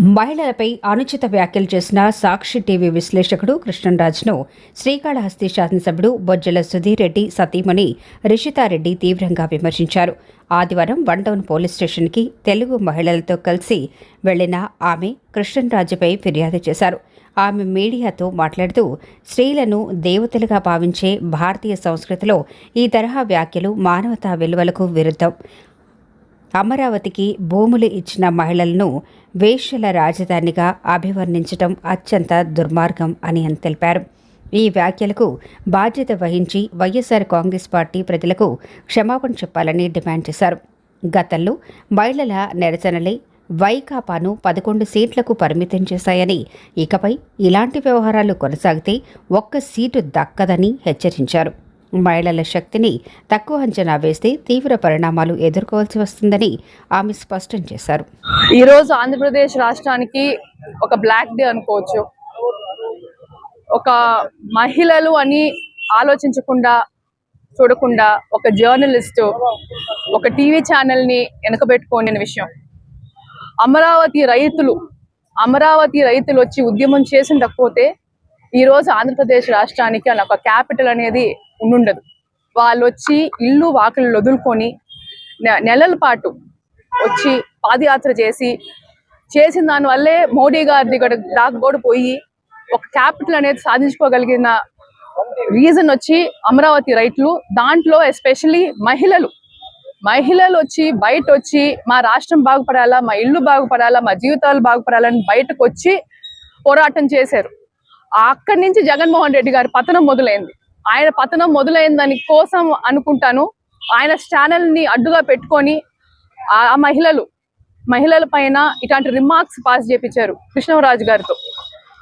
మహిళలపై అనుచిత వ్యాఖ్యలు చేసిన సాక్షి టీవీ విశ్లేషకుడు కృష్ణరాజ్ను శ్రీకాళహస్తి శాసనసభ్యుడు బొజ్జల సుధీర్ రెడ్డి సతీమణి రిషితారెడ్డి తీవ్రంగా విమర్శించారు. ఆదివారం వన్ డౌన్ పోలీస్ స్టేషన్కి తెలుగు మహిళలతో కలిసి వెళ్ళిన ఆమె కృష్ణరాజుపై ఫిర్యాదు చేశారు. ఆమె మీడియాతో మాట్లాడుతూ స్త్రీలను దేవతలుగా భావించే భారతీయ సంస్కృతిలో ఈ తరహా వ్యాఖ్యలు మానవతా విలువలకు విరుద్ధం. అమరావతికి భూములు ఇచ్చిన మహిళలను వేశ్యల రాజధానిగా అభివర్ణించటం అత్యంత దుర్మార్గం అని అని తెలిపారు. ఈ వ్యాఖ్యలకు బాధ్యత వహించి వైఎస్ఆర్ కాంగ్రెస్ పార్టీ ప్రజలకు క్షమాపణ చెప్పాలని డిమాండ్ చేశారు. గతంలో మహిళల నిరసనలే వైకాపాను పదకొండు సీట్లకు పరిమితం చేశాయని ఇకపై ఇలాంటి వ్యవహారాలు కొనసాగితే ఒక్క సీటు దక్కదని హెచ్చరించారు. మహిళల శక్తిని తక్కువ అంచనా వేస్తే తీవ్ర పరిణామాలు ఎదుర్కోవాల్సి వస్తుందని ఆమె స్పష్టం చేశారు. ఈ రోజు ఆంధ్రప్రదేశ్ రాష్ట్రానికి ఒక బ్లాక్ డే అనుకోవచ్చు. ఒక మహిళలు అని ఆలోచించకుండా చూడకుండా ఒక జర్నలిస్ట్ ఒక టీవీ ఛానల్ని వెనకబెట్టుకోని విషయం. అమరావతి రైతులు అమరావతి రైతులు వచ్చి ఉద్యమం చేసిండకపోతే ఈ రోజు ఆంధ్రప్రదేశ్ రాష్ట్రానికి అలా ఒక క్యాపిటల్ అనేది ఉండుండదు. వాళ్ళు వచ్చి ఇల్లు వాకిలు వదులుకొని నె- నెలల పాటు వచ్చి పాదయాత్ర చేసి చేసిన దానివల్లే మోడీ గారి దగ్గర దాకా కూడా పోయి ఒక క్యాపిటల్ అనేది సాధించుకోగలిగిన రీజన్ వచ్చి అమరావతి రైట్లు దాంట్లో ఎస్పెషల్లీ మహిళలు. మహిళలు వచ్చి బయట వచ్చి మా రాష్ట్రం బాగుపడాలా మా ఇల్లు బాగుపడాలా మా జీవితాలు బాగుపడాలని బయటకు వచ్చి పోరాటం చేశారు. అక్కడి నుంచి జగన్మోహన్ రెడ్డి గారి పతనం మొదలైంది. ఆయన పతనం మొదలైందని కోసం అనుకుంటాను. ఆయన ఛానల్ని అడ్డుగా పెట్టుకొని ఆ మహిళలు మహిళల పైన ఇట్లాంటి రిమార్క్స్ పాస్ చేపించారు కృష్ణరాజు గారితో.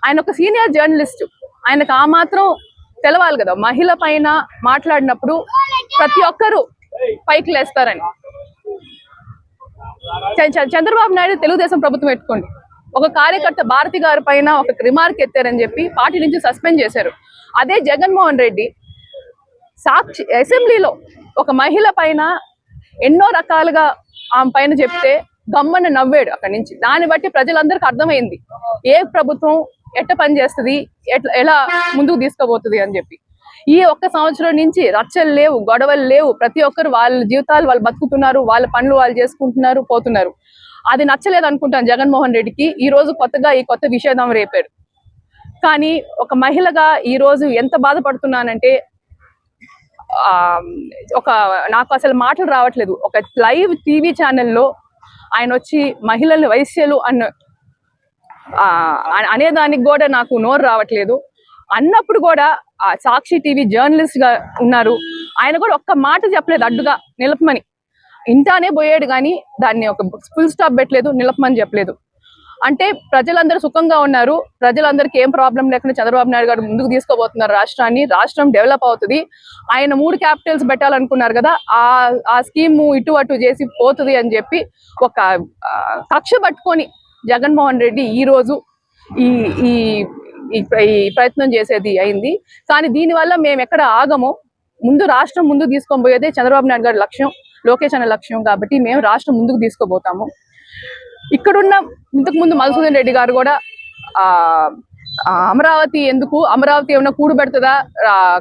ఆయన ఒక సీనియర్ జర్నలిస్ట్ ఆయనకు ఆ మాత్రం తెలవాలి కదా. మహిళ పైన మాట్లాడినప్పుడు ప్రతి ఒక్కరూ పైకి లేస్తారని. చంద్రబాబు నాయుడు తెలుగుదేశం ప్రభుత్వం పెట్టుకోండి. ఒక కార్యకర్త భారతి గారి పైన ఒక రిమార్క్ ఎత్తారని చెప్పి పార్టీ నుంచి సస్పెండ్ చేశారు. అదే జగన్మోహన్ రెడ్డి సాక్షి అసెంబ్లీలో ఒక మహిళ పైన ఎన్నో రకాలుగా ఆమె పైన చెప్తే గమ్మన నవ్వాడు అక్కడి నుంచి. దాన్ని బట్టి ప్రజలందరికీ అర్థమైంది. ఏ ప్రభుత్వం ఎట్ట పని చేస్తుంది ఎట్లా ఎలా ముందుకు తీసుకోబోతుంది అని చెప్పి. ఈ ఒక్క సంవత్సరం నుంచి రచ్చలు లేవు గొడవలు లేవు. ప్రతి ఒక్కరు వాళ్ళ జీవితాలు వాళ్ళు బతుకుతున్నారు వాళ్ళ పనులు వాళ్ళు చేసుకుంటున్నారు పోతున్నారు. అది నచ్చలేదు అనుకుంటాను జగన్మోహన్ రెడ్డికి. ఈ రోజు కొత్తగా ఈ కొత్త విషేదం రేపాడు. కానీ ఒక మహిళగా ఈ రోజు ఎంత బాధపడుతున్నానంటే ఒక నాకు అసలు మాటలు రావట్లేదు. ఒక లైవ్ టీవీ ఛానల్లో ఆయన వచ్చి మహిళలు వైశ్యలు అన్న అనేదానికి కూడా నాకు నోరు రావట్లేదు. అన్నప్పుడు కూడా సాక్షి టీవీ జర్నలిస్ట్గా ఉన్నారు. ఆయన కూడా ఒక్క మాట చెప్పలేదు అడ్డుగా నిలపమని. ఇంటానే పోయాడు కానీ దాన్ని ఒక ఫుల్ స్టాప్ పెట్టలేదు నిలపమని చెప్పలేదు. అంటే ప్రజలందరూ సుఖంగా ఉన్నారు. ప్రజలందరికీ ఏం ప్రాబ్లం లేకుండా చంద్రబాబు నాయుడు గారు ముందుకు తీసుకోబోతున్నారు రాష్ట్రాన్ని. రాష్ట్రం డెవలప్ అవుతుంది. ఆయన మూడు క్యాపిటల్స్ పెట్టాలనుకున్నారు కదా ఆ ఆ స్కీమ్ ఇటు అటు చేసి పోతుంది అని చెప్పి ఒక కక్ష పట్టుకొని జగన్మోహన్ రెడ్డి ఈ రోజు ఈ ఈ ఈ ప్రయత్నం చేసేది అయింది. కానీ దీనివల్ల మేము ఎక్కడ ఆగము. ముందు రాష్ట్రం ముందు తీసుకొని పోయేదే చంద్రబాబు నాయుడు గారి లక్ష్యం. లోకేష్ అనే లక్ష్యం కాబట్టి మేము రాష్ట్రం ముందుకు తీసుకోబోతాము ఇక్కడున్న ఇంతకు ముందు మధుసూదన్ రెడ్డి గారు కూడా అమరావతి ఎందుకు అమరావతి ఏమైనా కూడు పెడుతుందా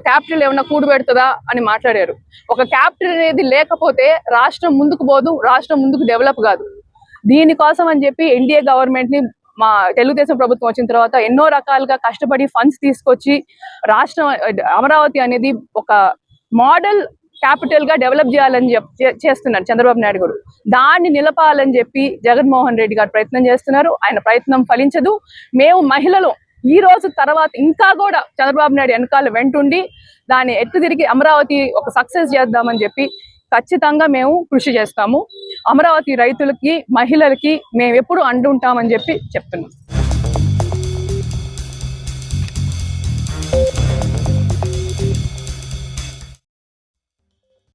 క్యాపిటల్ ఏమైనా కూడు పెడుతుందా అని మాట్లాడారు. ఒక క్యాపిటల్ అనేది లేకపోతే రాష్ట్రం ముందుకు పోదు రాష్ట్రం ముందుకు డెవలప్ కాదు. దీనికోసం అని చెప్పి ఎన్డీఏ గవర్నమెంట్ని మా తెలుగుదేశం ప్రభుత్వం వచ్చిన తర్వాత ఎన్నో రకాలుగా కష్టపడి ఫండ్స్ తీసుకొచ్చి రాష్ట్రం అమరావతి అనేది ఒక మోడల్ క్యాపిటల్గా డెవలప్ చేయాలని చెప్పి చేస్తున్నారు చంద్రబాబు నాయుడు గారు. దాన్ని నిలపాలని చెప్పి జగన్మోహన్ రెడ్డి గారు ప్రయత్నం చేస్తున్నారు. ఆయన ప్రయత్నం ఫలించదు. మేము మహిళలు ఈ రోజు తర్వాత ఇంకా కూడా చంద్రబాబు నాయుడు వెనకాల వెంటుండి దాన్ని ఎట్టు తిరిగి అమరావతి ఒక సక్సెస్ చేద్దామని చెప్పి ఖచ్చితంగా మేము కృషి చేస్తాము. అమరావతి రైతులకి మహిళలకి మేము ఎప్పుడు అండుంటామని చెప్పి చెప్తున్నాం.